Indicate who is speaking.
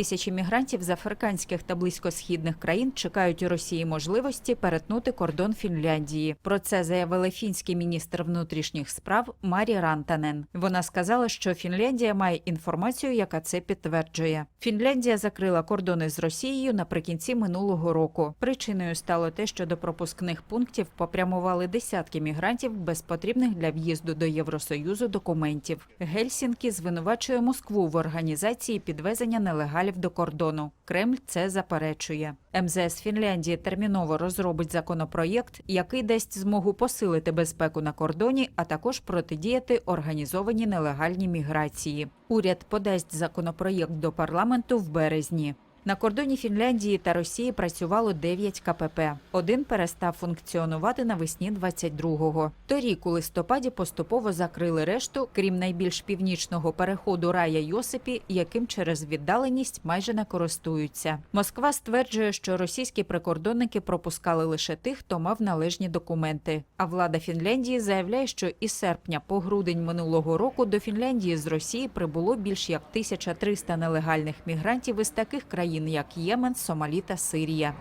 Speaker 1: Тисячі мігрантів з африканських та близькосхідних країн чекають у Росії можливості перетнути кордон Фінляндії. Про це заявила фінський міністр внутрішніх справ Марі Рантанен. Вона сказала, що Фінляндія має інформацію, яка це підтверджує. Фінляндія закрила кордони з Росією наприкінці минулого року. Причиною стало те, що до пропускних пунктів попрямували десятки мігрантів без потрібних для в'їзду до Євросоюзу документів. Гельсінкі звинувачує Москву в організації підвезення нелегалів до кордону. Кремль це заперечує. МЗС Фінляндії терміново розробить законопроєкт, який дасть змогу посилити безпеку на кордоні, а також протидіяти організованій нелегальній міграції. Уряд подасть законопроєкт до парламенту в березні. На кордоні Фінляндії та Росії працювало 9 КПП. Один перестав функціонувати навесні 22-го. Торік у листопаді поступово закрили решту, крім найбільш північного переходу Рая Йосипі, яким через віддаленість майже не користуються. Москва стверджує, що російські прикордонники пропускали лише тих, хто мав належні документи. А влада Фінляндії заявляє, що із серпня по грудень минулого року до Фінляндії з Росії прибуло більш як 1300 нелегальних мігрантів із таких країн, як Ємен, Сомалі та Сирія.